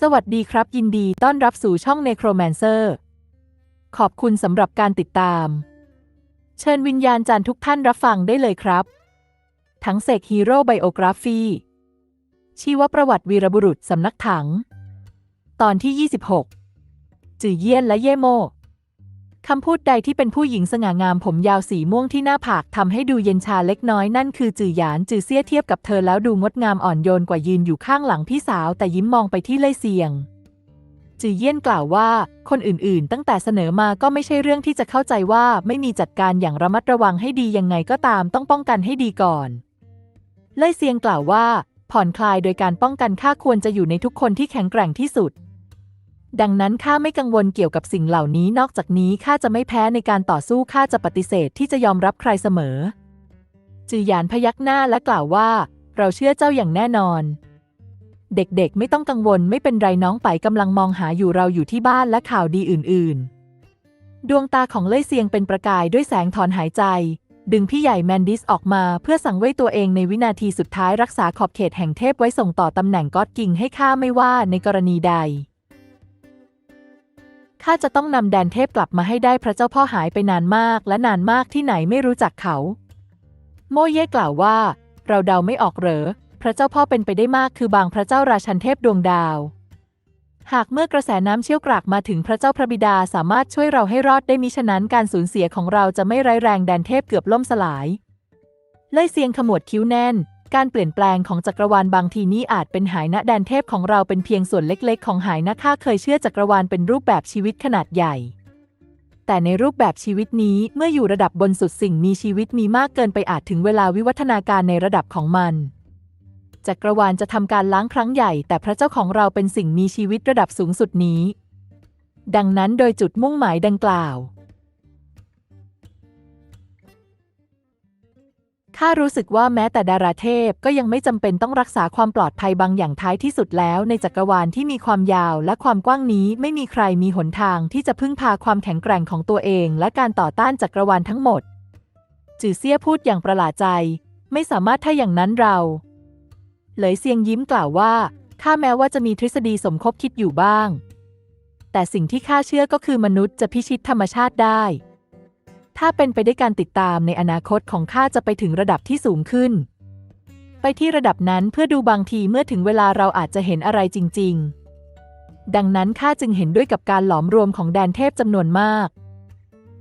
สวัสดีครับ ยินดีต้อนรับสู่ช่อง Necromancer ขอบคุณสำหรับการติดตาม เชิญวิญญาณจารย์ทุกท่านรับฟังได้เลยครับ ทั้งเสกฮีโร่ไบโอกราฟีชีวประวัติวีรบุรุษสำนักถัง ตอนที่ 26 จือเยี่ยนและเย่โม คำพูดใดที่เป็นผู้หญิงสง่างามผมยาวสีม่วงที่หน้าผากทำให้ดูเย็นชาเล็กน้อยนั่นคือจือหยานจือเสียเทียบกับเธอแล้วดูงดงามอ่อนโยนกว่ายืนอยู่ข้างหลังพี่สาวแต่ยิ้มมองไปที่เล่ยเซียง จือเยี่ยนกล่าวว่า คนอื่นๆ ตั้งแต่เสนอมาก็ไม่ใช่เรื่องที่จะเข้าใจว่าไม่มีจัดการอย่างระมัดระวังให้ดียังไงก็ตามต้องป้องกันให้ดีก่อน เล่ยเซียงกล่าวว่า ผ่อนคลายโดยการป้องกันข้าควรจะอยู่ในทุกคนที่แข็งแกร่งที่สุด ดังนั้นข้าไม่กังวลเกี่ยวกับสิ่งเหล่านี้นอกจากนี้ข้าจะไม่แพ้ในการต่อสู้ข้าจะปฏิเสธที่จะยอมรับใครเสมอ จือหยานพยักหน้าและกล่าวว่า เราเชื่อเจ้าอย่างแน่นอน เด็กๆ ไม่ต้องกังวลไม่เป็นไรน้องไปกำลังมองหาอยู่เราอยู่ที่บ้านและข่าวดีอื่น ๆ ดวงตาของเล่ยเซียงเป็นประกายด้วยแสงถอนหายใจ ดึงพี่ใหญ่แมนดิสออกมาเพื่อสั่งเว้ยตัวเองในวินาทีสุดท้ายรักษาขอบเขตแห่งเทพไว้ส่งต่อตำแหน่งก็อดกิงให้ข้าไม่ว่าในกรณีใด ข้าจะต้องนำแดนเทพกลับมาให้ได้พระเจ้าพ่อหายไปนานมากและนานมากที่ไหนไม่รู้จักเขา โมเย่กล่าวว่า เราเดาไม่ออกเหรอ พระเจ้าพ่อเป็นไปได้มากคือบางพระเจ้าราชันเทพดวงดาว หากเมื่อกระแสน้ำเชี่ยวกรากมาถึงพระเจ้าพระบิดาสามารถช่วยเราให้รอดได้มิฉะนั้นการสูญเสียของเราจะไม่ร้ายแรงแดนเทพเกือบล่มสลาย เล่ยเซียงขมวดคิ้วแน่น การเปลี่ยนแปลงของจักรวาลบางทีนี้อาจเป็นหายนะแดนเทพของเราเป็นเพียงส่วนเล็กๆ ของหายนะข้าเคยเชื่อจักรวาลเป็นรูปแบบชีวิตขนาดใหญ่ แต่ในรูปแบบชีวิตนี้เมื่ออยู่ระดับบนสุดสิ่งมีชีวิตมีมากเกินไปอาจถึงเวลาวิวัฒนาการในระดับของมันจักรวาลจะทำการล้างครั้งใหญ่ แต่พระเจ้าของเราเป็นสิ่งมีชีวิตระดับสูงสุดนี้ ดังนั้นโดยจุดมุ่งหมายดังกล่าว ข้ารู้สึกว่าแม้แต่ดาราเทพก็ยังไม่จำเป็นต้องรักษาความปลอดภัยบางอย่างท้ายที่สุดแล้ว ในจักรวาลที่มีความยาวและความกว้างนี้ไม่มีใครมีหนทางที่จะพึ่งพาความแข็งแกร่งของตัวเอง และการต่อต้านจักรวาลทั้งหมด จือเซี่ยพูดอย่างประหลาดใจ ไม่สามารถถ้าอย่างนั้นเรา เหลยเซียงยิ้มกล่าวว่าข้าแม้ว่าจะมีทฤษฎีสมคบคิดอยู่บ้าง แต่สิ่งที่ข้าเชื่อก็คือมนุษย์จะพิชิตธรรมชาติได้ ถ้าเป็นไปได้การติดตามในอนาคตของข้าจะไปถึงระดับที่สูงขึ้น ไปที่ระดับนั้นเพื่อดูบางทีเมื่อถึงเวลาเราอาจจะเห็นอะไรจริง ๆ ดังนั้นข้าจึงเห็นด้วยกับการหลอมรวมของแดนเทพจำนวนมาก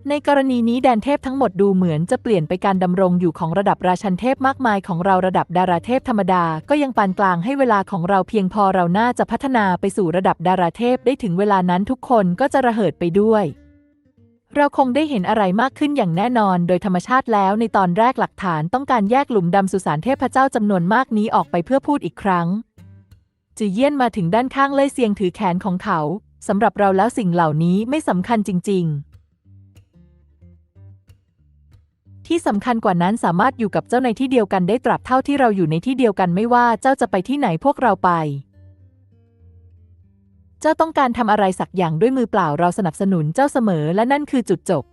ในกรณีนี้แดนเทพทั้งหมดดูเหมือนจะเปลี่ยนไปการดำรงอยู่ของระดับราชันเทพมากมายของเราระดับดาราเทพธรรมดาก็ยังปานกลางให้เวลาของเราเพียงพอเราน่าจะพัฒนาไปสู่ระดับดาราเทพได้ถึงเวลานั้นทุกคนก็จะระเหิดไปด้วย เราคงได้เห็นอะไรมากขึ้นอย่างแน่นอน โดยธรรมชาติแล้วในตอนแรกหลักฐานต้องการแยกหลุมดำสุสานเทพเจ้าจำนวนมากนี้ออกไปเพื่อพูดอีกครั้ง จือเยี่ยนมาถึงด้านข้างเล่ยเซียงถือแขนของเขาสำหรับเราแล้วสิ่งเหล่านี้ไม่สำคัญจริง ๆ ที่สำคัญกว่านั้นสามารถอยู่กับเจ้าในที่เดียวกันได้ตราบเท่าที่เราอยู่ในที่เดียวกันไม่ว่าเจ้าจะไปที่ไหนพวกเราไป เจ้าต้องการทำอะไรสักอย่างด้วยมือเปล่าเราสนับสนุนเจ้าเสมอและนั่นคือจุดจบ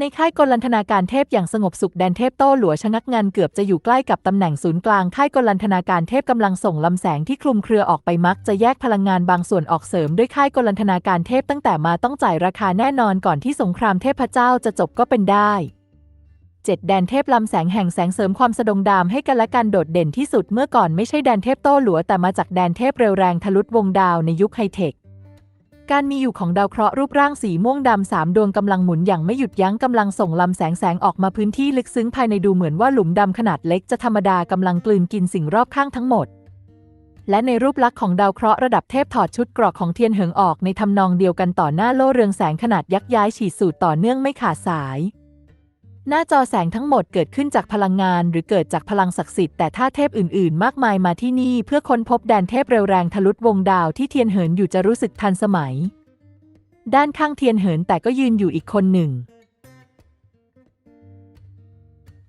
ในค่ายกลันทนาการเทพอย่างสงบสุขแดนเทพโต้หลัวชะงักงันเกือบจะอยู่ใกล้กับตำแหน่งศูนย์กลางค่ายกลันทนาการเทพกำลังส่งลำแสงที่คลุมเครือออกไปมักจะแยกพลังงานบางส่วนออกเสริมด้วยค่ายกลันทนาการเทพตั้งแต่มาต้องจ่ายราคาแน่นอนก่อนที่สงครามเทพเจ้าจะจบก็เป็นได้ เดแดนเทพลำแสงแห่งแสงเสริมความสะดงดามให้กันและกันโดดเด่นที่สุดเมื่อก่อนไม่ใช่แดนเทพโต้หลัวแต่มาจากแดนเทพเร็วแรงทะลุวงดาวในยุคไฮเทค การมีอยู่ของดาวเคราะห์รูปร่างสีม่วงดำสามดวงกำลังหมุนอย่างไม่หยุดยั้งกำลังส่งลำแสงแสงออกมาพื้นที่ลึกซึ้งภายในดูเหมือนว่าหลุมดำขนาดเล็กจะธรรมดากำลังกลืนกินสิ่งรอบข้างทั้งหมดและในรูปลักษณ์ของดาวเคราะห์ระดับเทพถอดชุดเกรอกของเทียนเหิงออกในทำนองเดียวกันต่อหน้าโล่เรืองแสงขนาดยักษ์ย้ายฉีดสูตรต่อเนื่องไม่ขาดสาย หน้าจอแสงทั้งหมดเกิดขึ้นจากพลังงานหรือเกิดจากพลังศักดิ์สิทธิ์แต่ถ้าเทพอื่นๆ มากมายมาที่นี่เพื่อค้นพบแดนเทพเร็วแรงทะลุวงดาวที่เทียนเหินอยู่จะรู้สึกทันสมัย ด้านข้างเทียนเหินแต่ก็ยืนอยู่อีกคนหนึ่ง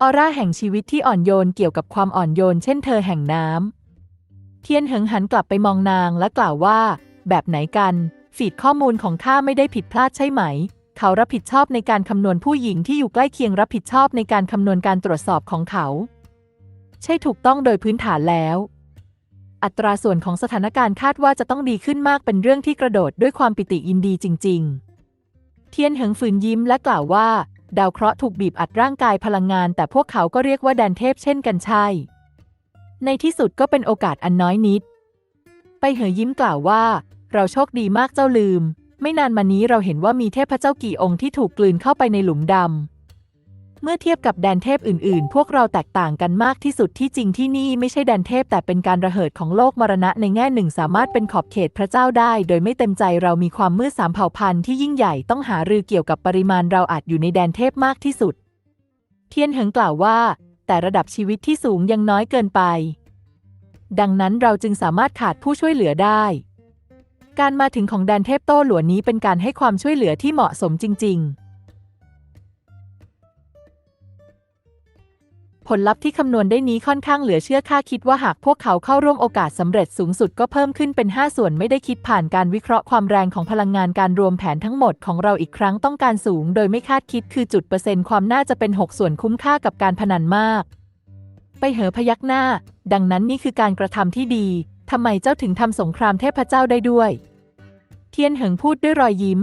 ออร่าแห่งชีวิตที่อ่อนโยนเกี่ยวกับความอ่อนโยนเช่นเธอแห่งน้ำเทียนเหิงหันกลับไปมองนางและกล่าวว่า แบบไหนกัน ฟีดข้อมูลของข้าไม่ได้ผิดพลาดใช่ไหม เขารับผิดชอบในการคำนวณผู้หญิงที่อยู่ใกล้เคียงรับผิดชอบในการคำนวณการตรวจสอบของเขา ใช่ถูกต้องโดยพื้นฐานแล้ว อัตราส่วนของสถานการณ์คาดว่าจะต้องดีขึ้นมากเป็นเรื่องที่กระโดดด้วยความปิติยินดีจริง ๆ เทียนเหิงฝืนยิ้มและกล่าวว่า ดาวเคราะห์ถูกบีบอัดร่างกายพลังงาน แต่พวกเขาก็เรียกว่าแดนเทพเช่นกันใช่ ในที่สุดก็เป็นโอกาสอันน้อยนิด ไปเหยยิ้มกล่าวว่า เราโชคดีมากเจ้าลืม ไม่นานมานี้เราเห็นว่ามีเทพเจ้ากี่องค์ที่ถูกกลืนเข้าไปในหลุมดำ เมื่อเทียบกับแดนเทพอื่นๆ พวกเราแตกต่างกันมากที่สุดที่จริงที่นี่ไม่ใช่แดนเทพแต่เป็นการระเหิดของโลกมรณะในแง่หนึ่งสามารถเป็นขอบเขตพระเจ้าได้ โดยไม่เต็มใจเรามีความมืดสามเผ่าพันธุ์ที่ยิ่งใหญ่ต้องหารือเกี่ยวกับปริมาณเราอาจอยู่ในแดนเทพมากที่สุด เทียนเหิงกล่าวว่า แต่ระดับชีวิตที่สูงยังน้อยเกินไป ดังนั้นเราจึงสามารถขาดผู้ช่วยเหลือได้ การมาถึงของแดนเทพโต้หลวนนี้เป็นการให้ความช่วยเหลือที่เหมาะสมจริง ๆผลลัพธ์ที่คำนวณได้นี้ค่อนข้างเหลือเชื่อค่าคิดว่าหากพวกเขาเข้าร่วมโอกาสสำเร็จสูงสุดก็เพิ่มขึ้นเป็น 5 ส่วนไม่ได้คิดผ่านการวิเคราะห์ความแรงของพลังงานการรวมแผนทั้งหมดของเราอีกครั้งต้องการสูง โดยไม่คาดคิดคือจุดเปอร์เซ็นต์ความน่าจะเป็น 6 ส่วนคุ้มค่ากับการพนันมาก ไปเหอพยักหน้า ดังนั้นนี่คือการกระทำที่ดีทำไมเจ้าถึงทำสงครามเทพเจ้าได้ด้วย ทียนเหิงพูดด้วยรอยยิ้ม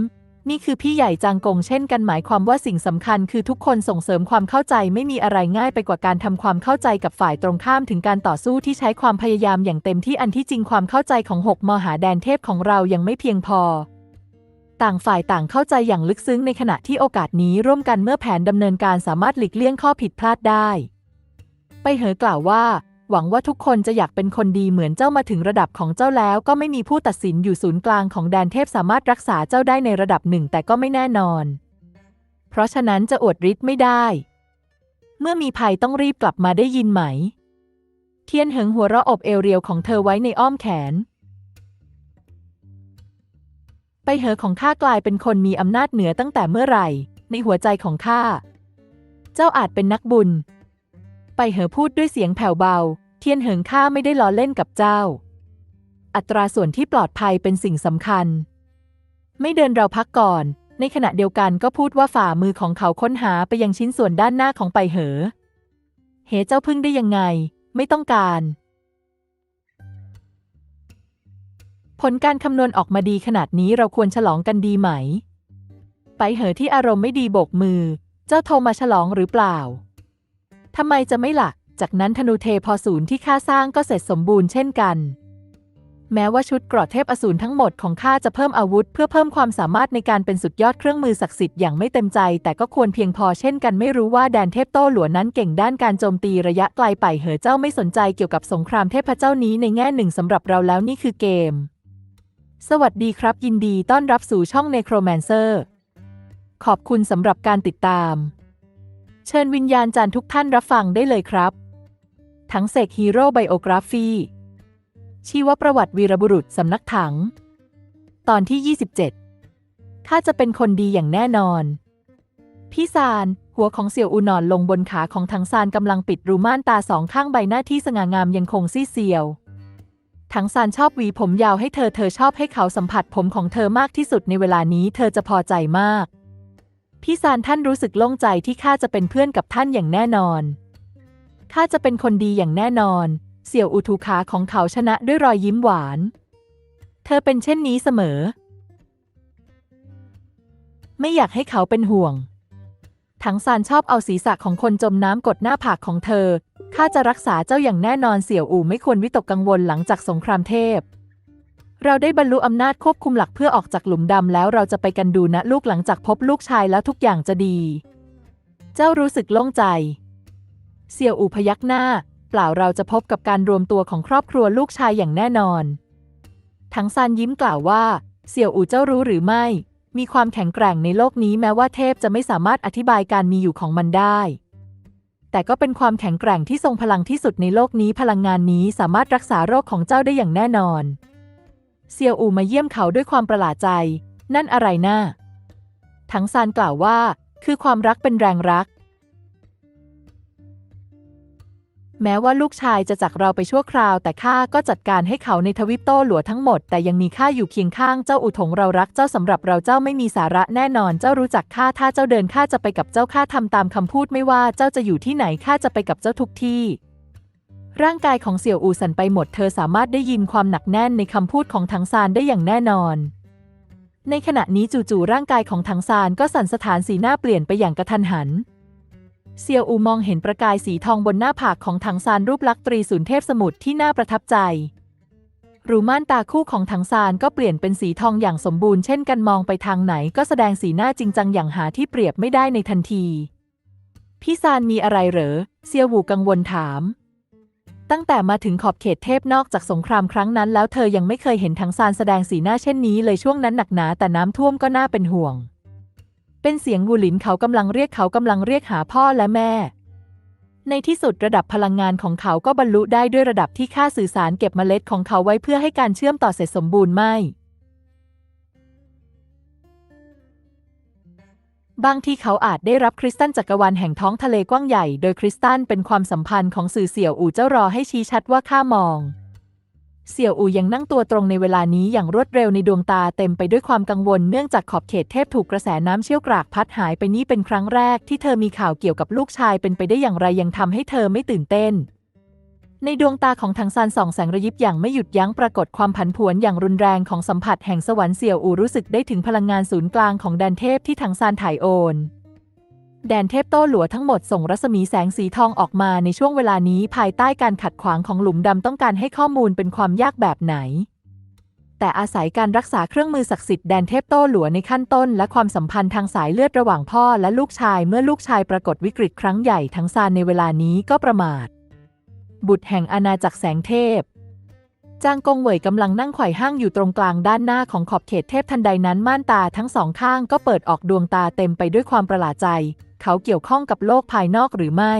นี่คือพี่ใหญ่จางกงเช่นกันหมายความว่าสิ่งสำคัญคือทุกคนส่งเสริมความเข้าใจไม่มีอะไรง่ายไปกว่าการทำความเข้าใจกับฝ่ายตรงข้ามถึงการต่อสู้ที่ใช้ความพยายามอย่างเต็มที่อันที่จริงความเข้าใจของหกมหาแดนเทพของเรายังไม่เพียงพอ ต่างฝ่ายต่างเข้าใจอย่างลึกซึ้งในขณะที่โอกาสนี้ร่วมกันเมื่อแผนดำเนินการสามารถหลีกเลี่ยงข้อผิดพลาดได้ ไปเหอกล่าวว่า หวังว่าทุกคนจะอยากเป็นคนดีเหมือนเจ้ามาถึงระดับของเจ้าแล้วก็ไม่มีผู้ตัดสินอยู่ศูนย์กลางของแดนเทพสามารถรักษาเจ้าได้ในระดับหนึ่งแต่ก็ไม่แน่นอน เพราะฉะนั้นจะอวดฤทธิ์ไม่ได้ เมื่อมีภัยต้องรีบกลับมาได้ยินไหม เทียนเหิงหัวเราะอบเอวเรียวของเธอไว้ในอ้อมแขน ไปเหอของข้ากลายเป็นคนมีอำนาจเหนือตั้งแต่เมื่อไหร่ ในหัวใจของข้า เจ้าอาจเป็นนักบุญ ไปเหอพูดด้วยเสียงแผ่วเบา เทียนเหิงข้าไม่ได้ล้อเล่นกับเจ้า อัตราส่วนที่ปลอดภัยเป็นสิ่งสำคัญ ไม่เดินเราพักก่อน ในขณะเดียวกันก็พูดว่าฝ่ามือของเขาค้นหาไปยังชิ้นส่วนด้านหน้าของไปเหอ เหเจ้าพึ่งได้ยังไง ไม่ต้องการ ผลการคำนวณออกมาดีขนาดนี้เราควรฉลองกันดีไหม ไปเหอที่อารมณ์ไม่ดีโบกมือ เจ้าโทรมาฉลองหรือเปล่า ทำไมจะไม่ละ่ะ จากนั้นธนูเทพอศูนย์ที่ข้าสร้างก็เสร็จสมบูรณ์เช่นกัน แม้ว่าชุดเกราะเทพอสูรทั้งหมดของข้าจะเพิ่มอาวุธ เพื่อเพิ่มความสามารถในการเป็นสุดยอดเครื่องมือศักดิ์สิทธิ์อย่างไม่เต็มใจ แต่ก็ควรเพียงพอเช่นกันไม่รู้ว่าแดนเทพโต้หลวนั้นเก่งด้านการโจมตีระยะไกลไปเหอเจ้าไม่สนใจเกี่ยวกับสงครามเทพเจ้านี้ในแง่หนึ่งสำหรับเราแล้วนี่คือเกม สวัสดีครับ ยินดีต้อนรับสู่ช่อง Necromancer ขอบคุณสำหรับการติดตาม เชิญวิญญาณจารย์ทุกท่านรับฟังได้เลยครับ ทั้งเสกฮีโร่ไบโอกราฟีชีวประวัติวีรบุรุษสำนักถัง ตอนที่ 27 ข้าจะเป็นคนดีอย่างแน่นอน พี่ซาน หัวของเสี่ยวอูนอนลงบนขาของทังซานกำลังปิดรูม่านตาสองข้างใบหน้าที่สง่างามยังคงซี่เซียวทังซานชอบหวีผมยาวให้เธอ เธอชอบให้เขาสัมผัสผมของเธอมากที่สุดในเวลานี้ เธอจะพอใจมาก พี่ซานท่านรู้สึกโล่งใจที่ข้าจะเป็นเพื่อนกับท่านอย่างแน่นอน ข้าจะเป็นคนดีอย่างแน่นอน เสี่ยวอุทูขาของเขาชนะด้วยรอยยิ้มหวาน เธอเป็นเช่นนี้เสมอ ไม่อยากให้เขาเป็นห่วง ถังซานชอบเอาศีรษะของคนจมน้ำกดหน้าผากของเธอ ข้าจะรักษาเจ้าอย่างแน่นอนเสี่ยวอู่ไม่ควรวิตกกังวลหลังจากสงครามเทพ เราได้บรรลุอำนาจควบคุมหลักเพื่อออกจากหลุมดำแล้วเราจะไปกันดูนะลูกหลังจากพบลูกชายแล้วทุกอย่างจะดี เจ้ารู้สึกโล่งใจ เสี่ยวอู่พยักหน้า เปล่าเราจะพบกับการรวมตัวของครอบครัวลูกชายอย่างแน่นอน ทั้งซานยิ้มกล่าวว่า เสี่ยวอู่เจ้ารู้หรือไม่ มีความแข็งแกร่งในโลกนี้แม้ว่าเทพจะไม่สามารถอธิบายการมีอยู่ของมันได้แต่ก็เป็นความแข็งแกร่งที่ทรงพลังที่สุดในโลกนี้พลังงานนี้สามารถรักษาโรคของเจ้าได้อย่างแน่นอน เซียวอูมาเยี่ยมเขาด้วยความประหลาดใจ นั่นอะไรน่าทั้งซานกล่าวว่า คือความรักเป็นแรงรัก แม้ว่าลูกชายจะจากเราไปชั่วคราว แต่ข้าก็จัดการให้เขาในทวิปโต้หลัวทั้งหมด แต่ยังมีข้าอยู่เคียงข้างเจ้าอุทงเรารักเจ้าสำหรับเราเจ้าไม่มีสาระแน่นอน เจ้ารู้จักข้าถ้าเจ้าเดินข้าจะไปกับเจ้าข้าทำตามคำพูดไม่ว่าเจ้าจะอยู่ที่ไหนข้าจะไปกับเจ้าทุกที่ ร่างกายของเสี่ยวอูสั่นไปหมด เธอสามารถได้ยินความหนักแน่นในคำพูดของถังซานได้อย่างแน่นอน ในขณะนี้จู่ๆร่างกายของถังซานก็สั่นสถานสีหน้าเปลี่ยนไปอย่างกระทันหัน เซียวอูมองเห็นประกายสีทองบนหน้าผากของถังซานรูปลักษณ์ตรีศูนย์เทพสมุทรที่น่าประทับใจ รูม่านตาคู่ของถังซานก็เปลี่ยนเป็นสีทองอย่างสมบูรณ์เช่นกันมองไปทางไหนก็แสดงสีหน้าจริงจังอย่างหาที่เปรียบไม่ได้ในทันที พี่ซานมีอะไรเหรอ เซียววูกังวลถาม ตั้งแต่มาถึงขอบเขตเทพนอกจากสงครามครั้งนั้น แล้วเธอยังไม่เคยเห็นถังซานแสดงสีหน้าเช่นนี้เลยช่วงนั้นหนักหนาแต่น้ำท่วมก็น่าเป็นห่วง เป็นเสียงวูหลินเขากำลังเรียกเขากำลังเรียกหาพ่อและแม่ ในที่สุดระดับพลังงานของเขาก็บรรลุได้ด้วยระดับที่ค่าสื่อสารเก็บเมล็ดของเขาไว้เพื่อให้การเชื่อมต่อเสร็จสมบูรณ์ไม่ บางที่เขาอาจได้รับคริสตัลจักรวาลแห่งท้องทะเลกว้างใหญ่ โดยคริสตัลเป็นความสัมพันธ์ของสื่อเสี่ยวอู่เจ้ารอให้ชี้ชัดว่าข้ามอง เสี่ยวอู่ยังนั่งตัวตรงในเวลานี้อย่างรวดเร็วในดวงตาเต็มไปด้วยความกังวลเนื่องจากขอบเขตเทพถูกกระแสน้ำเชี่ยวกรากพัดหายไปนี่เป็นครั้งแรกที่เธอมีข่าวเกี่ยวกับลูกชายเป็นไปได้อย่างไรยังทำให้เธอไม่ตื่นเต้น ในดวงตาของทางซานส่องแสงระยิบอย่างไม่หยุดยั้งปรากฏความผันผวนอย่างรุนแรงของสัมผัสแห่งสวรรค์เสี่ยวอูรู้สึกได้ถึงพลังงานศูนย์กลางของแดนเทพที่ทางซานถ่ายโอน แดนเทพโต้หลัวทั้งหมดส่งรัศมีแสงสีทองออกมาในช่วงเวลานี้ภายใต้การขัดขวางของหลุมดำต้องการให้ข้อมูลเป็นความยากแบบไหน แต่อาศัยการรักษาเครื่องมือศักดิ์สิทธิ์แดนเทพโต้หลัวในขั้นต้น และความสัมพันธ์ทางสายเลือดระหว่างพ่อและลูกชาย เมื่อลูกชายปรากฏวิกฤตครั้งใหญ่ทั้งซานในเวลานี้ก็ประมาท บุตรแห่งอาณาจักรแสงเทพ จางกงเหวยกำลังนั่งไขว่ห้างอยู่ตรงกลางด้านหน้าของขอบเขตเทพทันใดนั้นม่านตาทั้งสองข้างก็เปิดออกดวงตาเต็มไปด้วยความประหลาดใจ เขาเกี่ยวข้องกับโลกภายนอกหรือไม่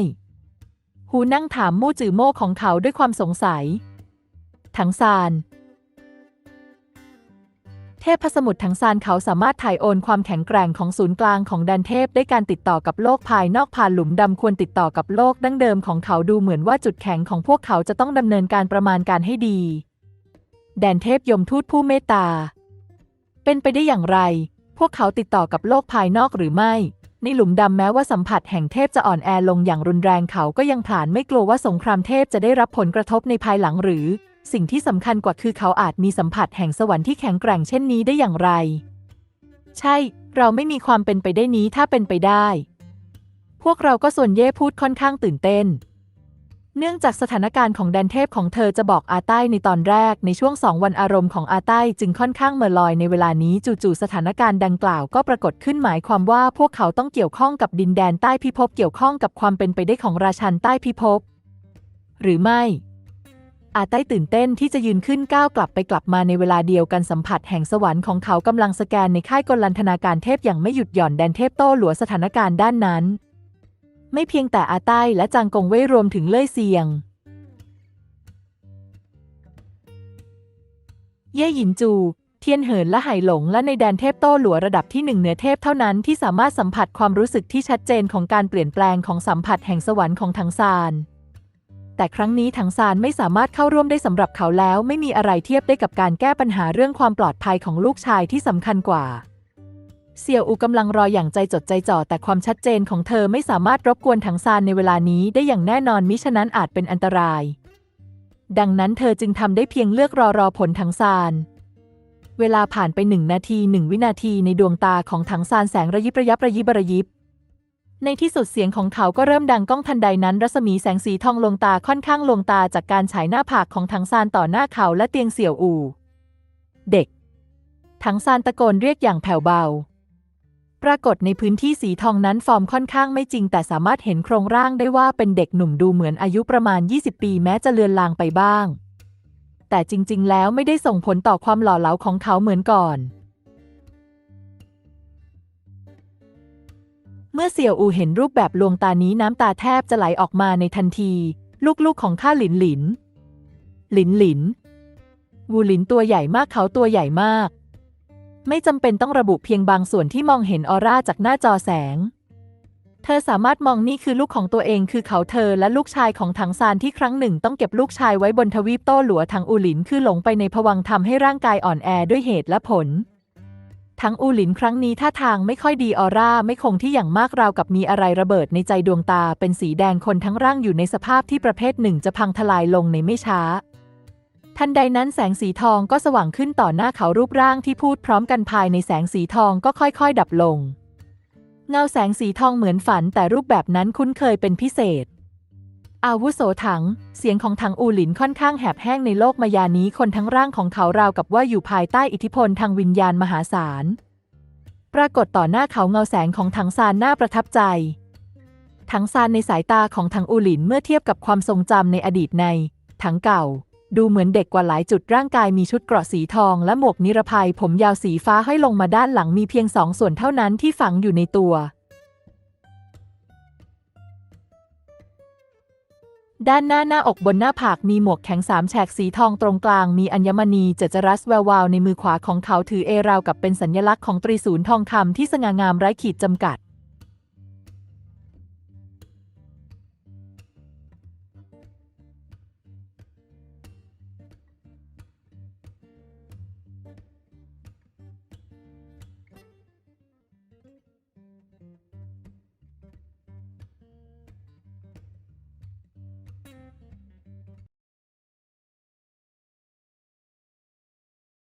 ฮูนั่งถามมู่จือโม่ของเขาด้วยความสงสัย ถังซาน เทพสมุทรถังซานเขาสามารถถ่ายโอนความแข็งแกร่งของศูนย์กลางของแดนเทพได้การติดต่อกับโลกภายนอกผ่านหลุมดำควรติดต่อกับโลกดั้งเดิมของเขาดูเหมือนว่าจุดแข็งของพวกเขาจะต้องดำเนินการประมาณการให้ดี แดนเทพยมทูตผู้เมตตา เป็นไปได้อย่างไร พวกเขาติดต่อกับโลกภายนอกหรือไม่ในหลุมดำแม้ว่าสัมผัสแห่งเทพจะอ่อนแอลงอย่างรุนแรงเขาก็ยังผลานไม่กลัวว่าสงครามเทพจะได้รับผลกระทบในภายหลังหรือ สิ่งที่สำคัญกว่าคือเขาอาจมีสัมผัสแห่งสวรรค์ที่แข็งแกร่งเช่นนี้ได้อย่างไร ใช่ เราไม่มีความเป็นไปได้นี้ถ้าเป็นไปได้ พวกเราก็ส่วนเย่พูดค่อนข้างตื่นเต้น เนื่องจากสถานการณ์ของแดนเทพของเธอจะบอกอาใต้ในตอนแรกในช่วงสองวันอารมณ์ของอาใต้จึงค่อนข้างเมอลอยในเวลานี้จู่ๆสถานการณ์ดังกล่าวก็ปรากฏขึ้นหมายความว่าพวกเขาต้องเกี่ยวข้องกับดินแดนใต้พิภพเกี่ยวข้องกับความเป็นไปได้ของราชันใต้พิภพหรือไม่ อาใต้ตื่นเต้นที่จะยืนขึ้นก้าวกลับไปกลับมาในเวลาเดียวกันสัมผัสแห่งสวรรค์ของเขากำลังสแกนในค่ายกลันธนาการเทพอย่างไม่หยุดหย่อนแดนเทพโต้หลัวสถานการณ์ด้านนั้น ไม่เพียงแต่อาใต้และจางกงเว่ยรวมถึงเล่ยเซียง เย่หยินจูเทียนเหินและไหหลงและในแดนเทพโต้หลัวระดับที่หนึ่งเหนือเทพเท่านั้นที่สามารถสัมผัสความรู้สึกที่ชัดเจนของการเปลี่ยนแปลงของสัมผัสแห่งสวรรค์ของถังซาน แต่ครั้งนี้ถังซานไม่สามารถเข้าร่วมได้สำหรับเขาแล้วไม่มีอะไรเทียบได้กับการแก้ปัญหาเรื่องความปลอดภัยของลูกชายที่สำคัญกว่า เสี่ยวอูกำลังรออย่างใจจดใจจ่อแต่ความชัดเจนของเธอไม่สามารถรบกวนถังซานในเวลานี้ได้อย่างแน่นอนมิฉะนั้นอาจเป็นอันตราย ดังนั้นเธอจึงทำได้เพียงเลือกรอรอผลถังซานเวลาผ่านไปหนึ่งนาทีหนึ่งวินาทีในดวงตาของถังซานแสงระยิบระยับระยิบระยิบ ในที่สุดเสียงของเขาก็เริ่มดังก้องทันใดนั้น รัศมีแสงสีทองลงตาค่อนข้างลงตาจากการฉายหน้าผากของถังซานต่อหน้าเขาและเตียงเสี่ยวอู่ เด็ก ถังซานตะโกนเรียกอย่างแผ่วเบา ปรากฏในพื้นที่สีทองนั้นฟอร์มค่อนข้างไม่จริง แต่สามารถเห็นโครงร่างได้ว่าเป็นเด็กหนุ่มดูเหมือนอายุประมาณ 20 ปีแม้จะเลือนลางไปบ้าง แต่จริง ๆ แล้วไม่ได้ส่งผลต่อความหล่อเหลาของเขาเหมือนก่อน เมื่อเสี่ยวอูเห็นรูปแบบลวงตานี้น้ำตาแทบจะไหลออกมาในทันที ลูกๆของข้าหลินหลิน หลินหลิน วูหลินตัวใหญ่มากเขาตัวใหญ่มาก ไม่จำเป็นต้องระบุเพียงบางส่วนที่มองเห็นออร่าจากหน้าจอแสง เธอสามารถมองนี่คือลูกของตัวเองคือเขาเธอและลูกชายของถังซานที่ครั้งหนึ่งต้องเก็บลูกชายไว้บนทวีปโต้หลัวถังอูหลินคือหลงไปในภวังทำให้ร่างกายอ่อนแอด้วยเหตุและผล ทั้งอูหลินครั้งนี้ท่าทางไม่ค่อยดีออร่าไม่คงที่อย่างมากราวกับมีอะไรระเบิดในใจดวงตาเป็นสีแดงคนทั้งร่างอยู่ในสภาพที่ประเภทหนึ่งจะพังทลายลงในไม่ช้า ทันใดนั้นแสงสีทองก็สว่างขึ้นต่อหน้าเขารูปร่างที่พูดพร้อมกันภายในแสงสีทองก็ค่อยๆ ดับลง เงาแสงสีทองเหมือนฝันแต่รูปแบบนั้นคุ้นเคยเป็นพิเศษ อาวุโสถัง เสียงของถังอูหลินค่อนข้างแหบแห้งในโลกมายานี้คนทั้งร่างของเขาราวกับว่าอยู่ภายใต้อิทธิพลทางวิญญาณมหาศาล ปรากฏต่อหน้าเขาเงาแสงของถังซานน่าประทับใจ ถังซานในสายตาของถังอูหลินเมื่อเทียบกับความทรงจำในอดีตใน ถังเก่า ดูเหมือนเด็กกว่าหลายจุดร่างกายมีชุดเกราะสีทองและหมวกนิรภัยผมยาวสีฟ้าให้อยลงมาด้านหลังมีเพียงสองส่วนเท่านั้นที่ฝังอยู่ในตัว ด้านหน้าหน้าอกบนหน้าผากมีหมวกแข็งสามแฉกสีทองตรงกลางมีอัญมณีเจจรัสแวววาวในมือขวาของเขาถือเอราวกับเป็นสัญลักษณ์ของตรีศูนย์ทองคำที่สง่างามไร้ขีดจำกัด